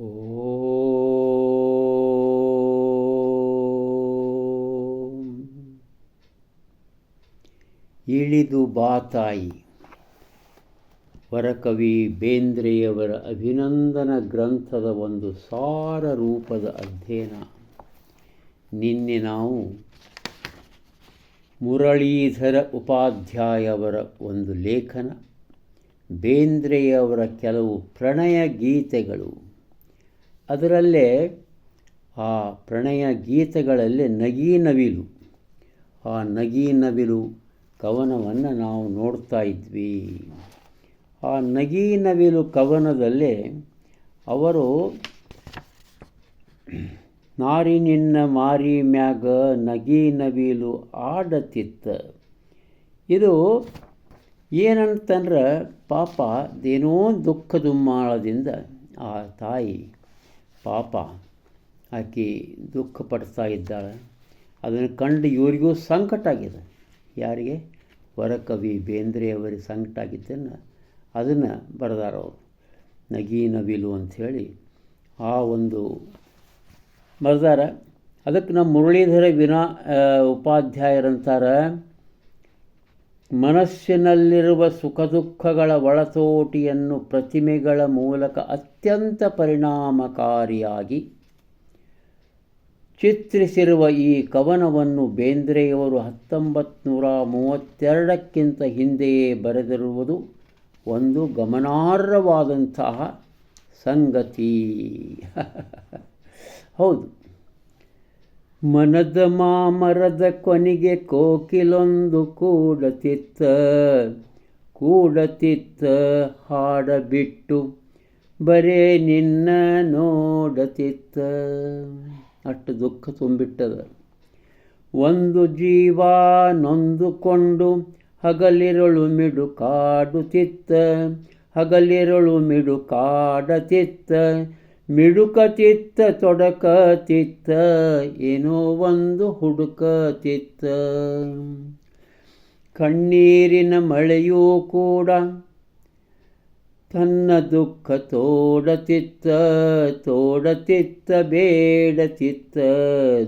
ಓಂ. ಇಳಿದು ಬಾತಾಯಿ ವರಕವಿ ಬೇಂದ್ರೆಯವರ ಅಭಿನಂದನ ಗ್ರಂಥದ ಒಂದು ಸಾರ ರೂಪದ ಅಧ್ಯಯನ. ನಿನ್ನೆ ನಾವು ಮುರಳೀಧರ ಉಪಾಧ್ಯಾಯವರ ಒಂದು ಲೇಖನ, ಬೇಂದ್ರೆಯವರ ಕೆಲವು ಪ್ರಣಯ ಗೀತೆಗಳು. ಅದರಲ್ಲೇ ಆ ಪ್ರಣಯ ಗೀತೆಗಳಲ್ಲಿ ನಗಿ ನವಿಲು, ಆ ನಗಿ ನವಿಲು ಕವನವನ್ನು ನಾವು ನೋಡ್ತಾ ಇದ್ವಿ. ಆ ನಗಿ ನವಿಲು ಕವನದಲ್ಲಿ ಅವರು ನಾರಿ ನಿನ್ನ ಮಾರಿ ಮ್ಯಾಗ ನಗಿ ನವಿಲು ಆಡತಿತ್ತ. ಇದು ಏನಂತಂದ್ರೆ ಪಾಪ ಏನೋ ದುಃಖ ದುಮ್ಮಾಳದಿಂದ ಆ ತಾಯಿ ಪಾಪ ಆಕೆ ದುಃಖ ಪಡ್ತಾ ಇದ್ದಾಳೆ. ಅದನ್ನು ಕಂಡು ಇವರಿಗೂ ಸಂಕಟ ಆಗಿದೆ. ಯಾರಿಗೆ? ವರಕವಿ ಬೇಂದ್ರೆಯವರಿಗೆ ಸಂಕಟ ಆಗಿದ್ದನ್ನು ಅದನ್ನು ಬರೆದಾರವರು ನಗಿ ನವಿಲು ಅಂಥೇಳಿ ಆ ಒಂದು ಬರೆದಾರ. ಅದಕ್ಕೆ ನಮ್ಮ ಮುರಳೀಧರ ವಿನಾ ಉಪಾಧ್ಯಾಯರಂತಾರೆ ಮನಸ್ಸಿನಲ್ಲಿರುವ ಸುಖ ದುಃಖಗಳ ಒಳತೋಟಿಯನ್ನು ಪ್ರತಿಮೆಗಳ ಮೂಲಕ ಅತ್ಯಂತ ಪರಿಣಾಮಕಾರಿಯಾಗಿ ಚಿತ್ರಿಸಿರುವ ಈ ಕವನವನ್ನು ಬೇಂದ್ರೆಯವರು ಹತ್ತೊಂಬತ್ತು ನೂರ ಮೂವತ್ತೆರಡಕ್ಕಿಂತ ಹಿಂದೆಯೇ ಬರೆದಿರುವುದು ಒಂದು ಗಮನಾರ್ಹವಾದಂತಹ ಸಂಗತಿ. ಹೌದು. ಮನದ ಮಾಮರದ ಕೊನೆಗೆ ಕೋಕಿಲೊಂದು ಕೂಡತಿತ್ತ. ಕೂಡತಿತ್ತ ಹಾಡಬಿಟ್ಟು ಬರೇ ನಿನ್ನ ನೋಡತಿತ್ತ. ಅಷ್ಟು ದುಃಖ ತುಂಬಿಟ್ಟದ. ಒಂದು ಜೀವ ನೊಂದುಕೊಂಡು ಹಗಲಿರಳು ಮಿಡು ಕಾಡುತ್ತಿತ್ತ ಹಗಲಿರಳು ಮಿಡು ಕಾಡತಿತ್ತ. ಮಿಡುಕತಿತ್ತ, ತೊಡಕತಿತ್ತ, ಏನೋ ಒಂದು ಹುಡುಕತಿತ್ತ. ಕಣ್ಣೀರಿನ ಮಳೆಯೂ ಕೂಡ ತನ್ನ ದುಃಖ ತೋಡತಿತ್ತ ತೋಡತಿತ್ತ, ಬೇಡತಿತ್ತ,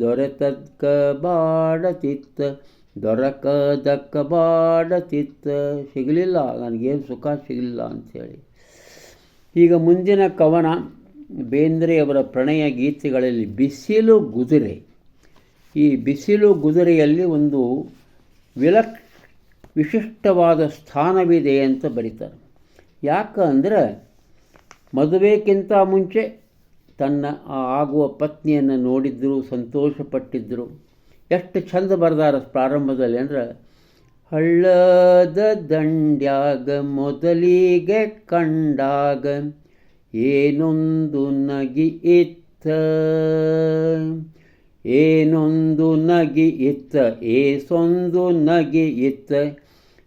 ದೊರೆತದ್ಕ ಬಾಡತಿತ್ತ, ದೊರಕದಕ್ಕ ಬಾಡತಿತ್ತ. ಸಿಗಲಿಲ್ಲ, ನನಗೇನು ಸುಖ ಸಿಗಲಿಲ್ಲ ಅಂಥೇಳಿ. ಈಗ ಮುಂದಿನ ಕವನ. ಬೇಂದ್ರೆಯವರ ಪ್ರಣಯ ಗೀತೆಗಳಲ್ಲಿ ಬಿಸಿಲು ಗುದುರೆ. ಈ ಬಿಸಿಲು ಗುದುರೆಯಲ್ಲಿ ಒಂದು ವಿಲಕ್ ವಿಶಿಷ್ಟವಾದ ಸ್ಥಾನವಿದೆ ಅಂತ ಬರೀತಾರೆ. ಯಾಕಂದರೆ ಮದುವೆಗಿಂತ ಮುಂಚೆ ತನ್ನ ಆಗುವ ಪತ್ನಿಯನ್ನು ನೋಡಿದ್ದರು ಸಂತೋಷಪಟ್ಟಿದ್ದರು ಎಷ್ಟು ಚಂದ ಬರೆದಾರ ಪ್ರಾರಂಭದಲ್ಲಿ ಅಂದ್ರೆ, ಹಳ್ಳದ ದಂಡ್ಯಾಗ ಮೊದಲಿಗೆ ಕಂಡಾಗ ಏನೊಂದು ನಗಿ ಇತ್ತ ಏನೊಂದು ನಗಿ ಇತ್ತ ಏಸೊಂದು ನಗಿ ಇತ್ತ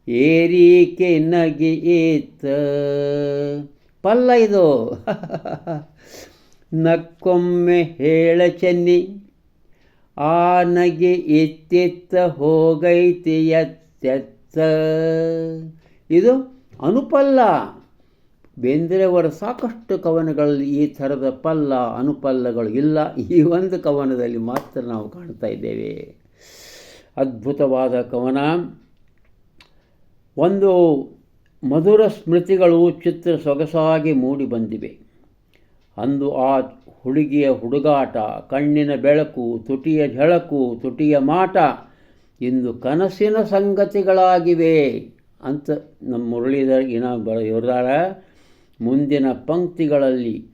ಏರಿಕೆ ನಗಿ ಇತ್ತ ಪಲ್ಲ ಇದು. ನಕ್ಕೊಮ್ಮೆ ಹೇಳ ಚೆನ್ನಿ, ಆ ನಗೆ ಎತ್ತೆತ್ತ ಹೋಗೈತಿ ಎತ್ತೆತ್ತ. ಇದು ಅನುಪಲ್ಲ. ಬೇಂದ್ರೆಯವರ ಸಾಕಷ್ಟು ಕವನಗಳಲ್ಲಿ ಈ ಥರದ ಪಲ್ಲ ಅನುಪಲ್ಲಗಳು ಇಲ್ಲ. ಈ ಒಂದು ಕವನದಲ್ಲಿ ಮಾತ್ರ ನಾವು ಕಾಣ್ತಾ ಇದ್ದೇವೆ. ಅದ್ಭುತವಾದ ಕವನ. ಒಂದು ಮಧುರ ಸ್ಮೃತಿಗಳು ಚಿತ್ರ ಸೊಗಸಾಗಿ ಮೂಡಿ ಬಂದಿವೆ. ಅಂದು ಆ ಹುಡುಗಿಯ ಹುಡುಗಾಟ, ಕಣ್ಣಿನ ಬೆಳಕು, ತುಟಿಯ ಝಳಕು, ತುಟಿಯ ಮಾಟ ಇಂದು ಕನಸಿನ ಸಂಗತಿಗಳಾಗಿವೆ ಅಂತ ನಮ್ಮ ಮುರಳೀಧರ ಬರ ಇವರಾರ ಮುಂದಿನ ಪಂಕ್ತಿಗಳಲ್ಲಿ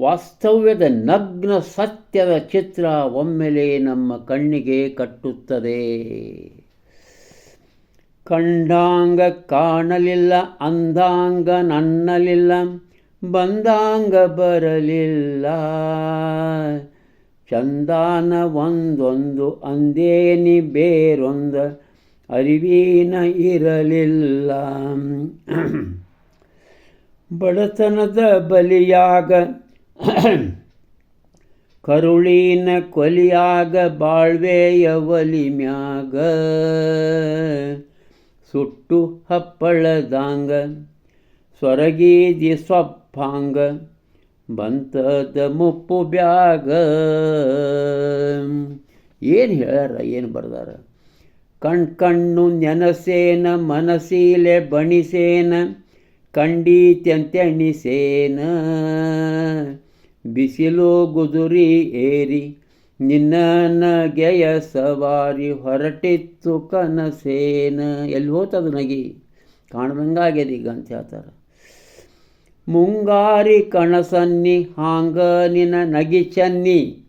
ವಾಸ್ತವ್ಯದ ನಗ್ನ ಸತ್ಯದ ಚಿತ್ರ ಒಮ್ಮೆಲೆ ನಮ್ಮ ಕಣ್ಣಿಗೆ ಕಟ್ಟುತ್ತದೆ. ಕಂಡಾಂಗ ಕಾಣಲಿಲ್ಲ ಅಂದಾಂಗ ನನ್ನಲಿಲ್ಲ ಬಂದಾಂಗ ಬರಲಿಲ್ಲ. ಚಂದಾನ ಒಂದೊಂದು, ಅಂದೇನಿ ಬೇರೊಂದ, ಅರಿವಿನ ಇರಲಿಲ್ಲ. ಬಡತನದ ಬಲಿಯಾಗ, ಕರುಳಿನ ಕೊಲಿಯಾಗ ಬಾಳ್ವೆಯ ಒಲಿಮ್ಯಾಗ ಸುಟ್ಟು ಹಪ್ಪಳದಾಂಗ, ಸ್ವರಗೀದಿ ಸ್ವಪ್ಪಾಂಗ, ಬಂತದ ಮುಪ್ಪು ಬ್ಯಾಗ. ಏನು ಹೇಳ್ಯಾರ, ಏನು ಬರ್ದಾರ? ಕಣ್ ಕಣ್ಣು ನೆನಸೇನ, ಮನಸೀಲೆ ಬಣಿಸೇನ ಕಂಡೀತ್ಯಂತೆಣಿಸೇನ ಬಿಸಿಲು ಗುದುರಿ ಏರಿ ನಿನ್ನ ನಗೆಯ ಸವಾರಿ ಹೊರಟಿತ್ತು ಕನಸೇನ. ಎಲ್ಲಿ ಹೋತದ ನಗಿ? ಕಾಣದಂಗಾಗ್ಯದ ಈಗ ಅಂತ ಹೇಳ್ತಾರೆ. ಮುಂಗಾರಿ ಕಣಸನ್ನಿ, ಹಾಂಗ ನಿನ ನಗಿ ಚನ್ನಿ.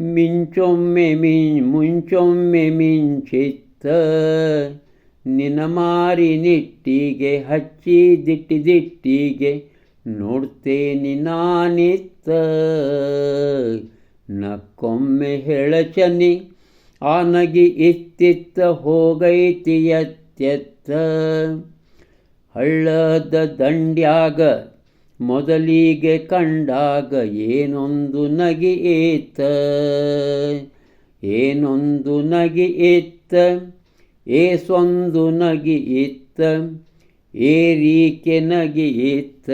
ಮಿಂಚೊಮ್ಮೆ ಮಿಂ, ಮುಂಚೊಮ್ಮೆ ಮಿಂಚಿತ್ತ. ನಿನ ಮಾರಿ ನಿಟ್ಟಿಗೆ, ಹಚ್ಚಿ ದಿಟ್ಟಿ ದಿಟ್ಟಿಗೆ ನೋಡ್ತೇನಿ ನಾನಿತ್ತ ನಕ್ಕೊಮ್ಮೆ ಹೇಳಚನಿ, ಆನಗಿ ನಗಿ ಇತ್ತಿತ್ತ ಹೋಗೈತಿ ಎತ್ತೆತ್ತ ಹಳ್ಳದ ದಂಡ್ಯಾಗ, ಮೊದಲಿಗೆ ಕಂಡಾಗ ಏನೊಂದು ನಗಿ ಏತ? ಏನೊಂದು ನಗಿ ಇತ್ತ ಏಸೊಂದು ನಗಿ ಇತ್ತ ಏರಿಕೆ ನಗಿ ಇತ್ತ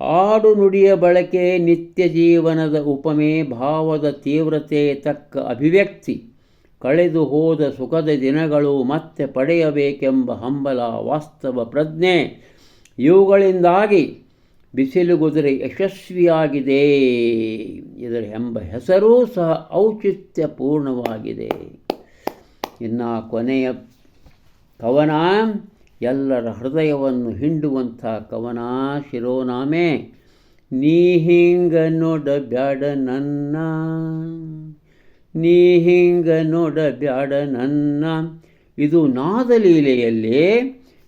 ಆಡು ನುಡಿಯ ಬಳಕೆ ನಿತ್ಯ ಜೀವನದ ಉಪಮೆ, ಭಾವದ ತೀವ್ರತೆ ತಕ್ಕ ಅಭಿವ್ಯಕ್ತಿ. ಕಳೆದು ಹೋದ ಸುಖದ ದಿನಗಳು ಮತ್ತೆ ಪಡೆಯಬೇಕೆಂಬ ಹಂಬಲ ವಾಸ್ತವ ಪ್ರಜ್ಞೆ. ಇವುಗಳಿಂದಾಗಿ ಬಿಸಿಲುಗುದುರೆ ಯಶಸ್ವಿಯಾಗಿದೆ ಇದರ ಎಂಬ ಹೆಸರೂ ಸಹ ಔಚಿತ್ಯಪೂರ್ಣವಾಗಿದೆ. ಇನ್ನು ಕೊನೆಯ ಕವನ, ಎಲ್ಲರ ಹೃದಯವನ್ನು ಹಿಂಡುವಂಥ ಕವನ ಶಿರೋನಾಮೆ, ನೀ ಹಿಂಗ ನೋಡಬ್ಯಾಡ ನನ್ನ, ನೀ ಹಿಂಗ ನೋಡಬ್ಯಾಡ ನನ್ನ. ಇದು ನಾದಲೀಲೆಯಲ್ಲಿ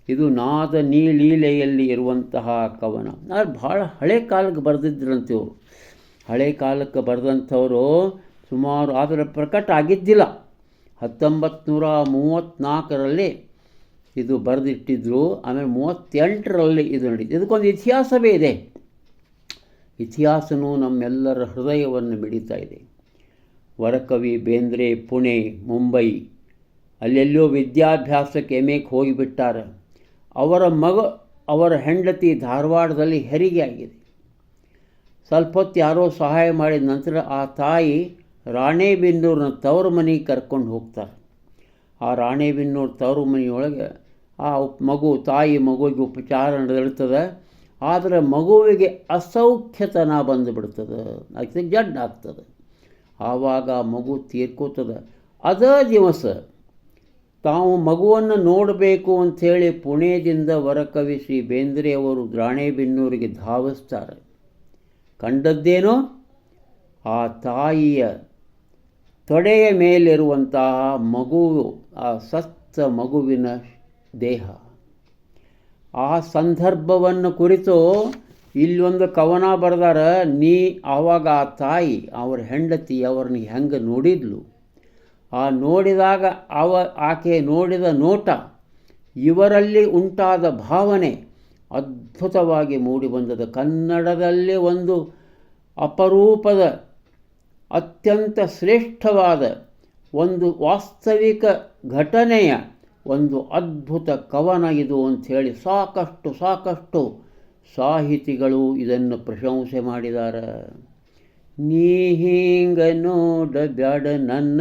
ಇದು ನಾದ ನೀಲೀಲೆಯಲ್ಲಿ ಇರುವಂತಹ ಕವನ. ಅದು ಭಾಳ ಹಳೆ ಕಾಲಕ್ಕೆ ಬರೆದಿದ್ರಂತೆ ಇವರು. ಹಳೆ ಕಾಲಕ್ಕೆ ಬರೆದಂಥವರು ಸುಮಾರು ಆದರೆ ಪ್ರಕಟ ಆಗಿದ್ದಿಲ್ಲ. ಹತ್ತೊಂಬತ್ತು ನೂರ ಮೂವತ್ತ್ನಾಲ್ಕರಲ್ಲಿ ಇದು ಬರೆದಿಟ್ಟಿದ್ರು, ಆಮೇಲೆ ಮೂವತ್ತೆಂಟರಲ್ಲಿ ಇದು ನಡೀತು. ಇದಕ್ಕೊಂದು ಇತಿಹಾಸವೇ ಇದೆ. ಇತಿಹಾಸನೂ ನಮ್ಮೆಲ್ಲರ ಹೃದಯವನ್ನು ಮಿಡಿತಾ ಇದೆ. ವರಕವಿ ಬೇಂದ್ರೆ ಪುಣೆ, ಮುಂಬೈ, ಅಲ್ಲೆಲ್ಲೋ ವಿದ್ಯಾಭ್ಯಾಸಕ್ಕೆ ಎಂ ಹೋಗಿಬಿಟ್ಟಾರೆ. ಅವರ ಮಗ, ಅವರ ಹೆಂಡತಿ ಧಾರವಾಡದಲ್ಲಿ ಹೆರಿಗೆ ಆಗಿದೆ. ಸ್ವಲ್ಪ ಹೊತ್ತು ಯಾರೋ ಸಹಾಯ ಮಾಡಿದ ನಂತರ ಆ ತಾಯಿ ರಾಣೇಬೆನ್ನೂರಿನ ತವರು ಮನೆಗೆ ಕರ್ಕೊಂಡು ಹೋಗ್ತಾರೆ. ಆ ರಾಣೇಬೆನ್ನೂರು ತವರು ಮನೆಯೊಳಗೆ ಆ ಮಗು, ತಾಯಿ ಮಗುವಿಗೆ ಉಪಚಾರ ನಡೆದಿರ್ತದೆ. ಆದರೆ ಮಗುವಿಗೆ ಅಸೌಖ್ಯತನ ಬಂದುಬಿಡ್ತದೆ ಅದಕ್ಕೆ ಜಡ್ ಆಗ್ತದೆ ಆವಾಗ ಮಗು ತೀರ್ಕೋತದೆ. ಅದೇ ದಿವಸ ತಾವು ಮಗುವನ್ನು ನೋಡಬೇಕು ಅಂಥೇಳಿ ಪುಣೆದಿಂದ ವರಕವಿ ಶ್ರೀ ಬೇಂದ್ರೆಯವರು ದ್ರಾಣೇಬೆನ್ನೂರಿಗೆ ಧಾವಿಸ್ತಾರೆ. ಕಂಡದ್ದೇನೋ? ಆ ತಾಯಿಯ ತೊಡೆಯ ಮೇಲಿರುವಂತಹ ಮಗು, ಆ ಸತ್ತ ಮಗುವಿನ ದೇಹ. ಆ ಸಂದರ್ಭವನ್ನು ಕುರಿತು ಇಲ್ಲೊಂದು ಕವನ ಬರೆದಾರ, ನೀ ಆವಾಗ ಆ ತಾಯಿ, ಅವರ ಹೆಂಡತಿ ಅವ್ರನ್ನ ಹೆಂಗೆ ನೋಡಿದ್ಲು? ಆ ನೋಡಿದಾಗ ಅವ, ಆಕೆ ನೋಡಿದ ನೋಟ ಇವರಲ್ಲಿ ಉಂಟಾದ ಭಾವನೆ ಅದ್ಭುತವಾಗಿ ಮೂಡಿಬಂದದ ಕನ್ನಡದಲ್ಲಿ ಒಂದು ಅಪರೂಪದ, ಅತ್ಯಂತ ಶ್ರೇಷ್ಠವಾದ ಒಂದು ವಾಸ್ತವಿಕ ಘಟನೆಯ ಒಂದು ಅದ್ಭುತ ಕವನ ಇದು ಅಂಥೇಳಿ ಸಾಕಷ್ಟು ಸಾಕಷ್ಟು ಸಾಹಿತಿಗಳು ಇದನ್ನು ಪ್ರಶಂಸೆ ಮಾಡಿದ್ದಾರೆ ನೀ ಹಿಂಗ ನೋಡ ಬ್ಯಾಡ ನನ್ನ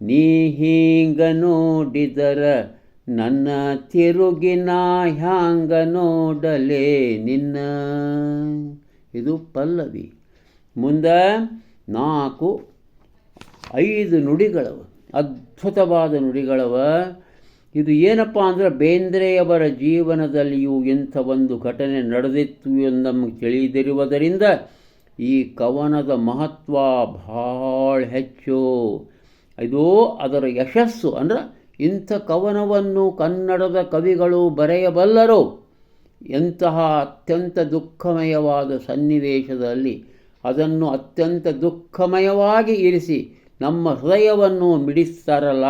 ನೀ ಹೀಂಗ ನೋಡಿದರ ನನ್ನ ತಿರುಗಿನ ಹ್ಯಾಂಗ ನೋಡಲೇ ನಿನ್ನ? ಇದು ಪಲ್ಲವಿ. ಮುಂದೆ ನಾಲ್ಕು, ಐದು ನುಡಿಗಳವ, ಅದ್ಭುತವಾದ ನುಡಿಗಳವ. ಇದು ಏನಪ್ಪ ಅಂದರೆ ಬೇಂದ್ರೆಯವರ ಜೀವನದಲ್ಲಿಯೂ ಇಂಥ ಒಂದು ಘಟನೆ ನಡೆದಿತ್ತು ಎಂದು ನಮಗೆ ತಿಳಿದಿರುವುದರಿಂದ ಈ ಕವನದ ಮಹತ್ವ ಭಾಳ ಹೆಚ್ಚು. ಇದು ಅದರ ಯಶಸ್ಸು. ಅಂದರೆ ಇಂಥ ಕವನವನ್ನು ಕನ್ನಡದ ಕವಿಗಳು ಬರೆಯಬಲ್ಲರು. ಎಂತಹ ಅತ್ಯಂತ ದುಃಖಮಯವಾದ ಸನ್ನಿವೇಶದಲ್ಲಿ ಅದನ್ನು ಅತ್ಯಂತ ದುಃಖಮಯವಾಗಿ ಇರಿಸಿ ನಮ್ಮ ಹೃದಯವನ್ನು ಮಿಡಿಸ್ತಾರಲ್ಲ,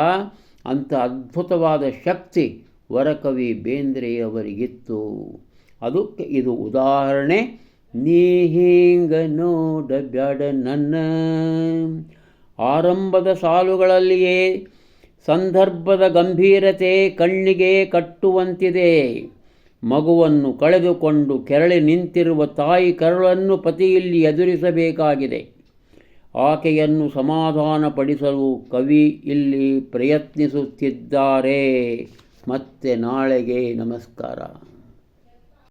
ಅಂಥ ಅದ್ಭುತವಾದ ಶಕ್ತಿ ವರಕವಿ ಬೇಂದ್ರೆಯವರಿಗಿತ್ತು. ಅದಕ್ಕೆ ಇದು ಉದಾಹರಣೆ. ನೀ ಹೀಂಗ ನೋಡ ಬ್ಯಾಡ ನನ್ನ. ಆರಂಭದ ಸಾಲುಗಳಲ್ಲಿಯೇ ಸಂದರ್ಭದ ಗಂಭೀರತೆ ಕಣ್ಣಿಗೆ ಕಟ್ಟುವಂತಿದೆ. ಮಗುವನ್ನು ಕಳೆದುಕೊಂಡು ಕೆರಳಿ ನಿಂತಿರುವ ತಾಯಿ ಕರುಳನ್ನು ಪತಿಯಲ್ಲಿ ಎದುರಿಸಬೇಕಾಗಿದೆ. ಆಕೆಯನ್ನು ಸಮಾಧಾನಪಡಿಸಲು ಕವಿ ಇಲ್ಲಿ ಪ್ರಯತ್ನಿಸುತ್ತಿದ್ದಾರೆ. ಮತ್ತೆ ನಾಳೆಗೆ ನಮಸ್ಕಾರ.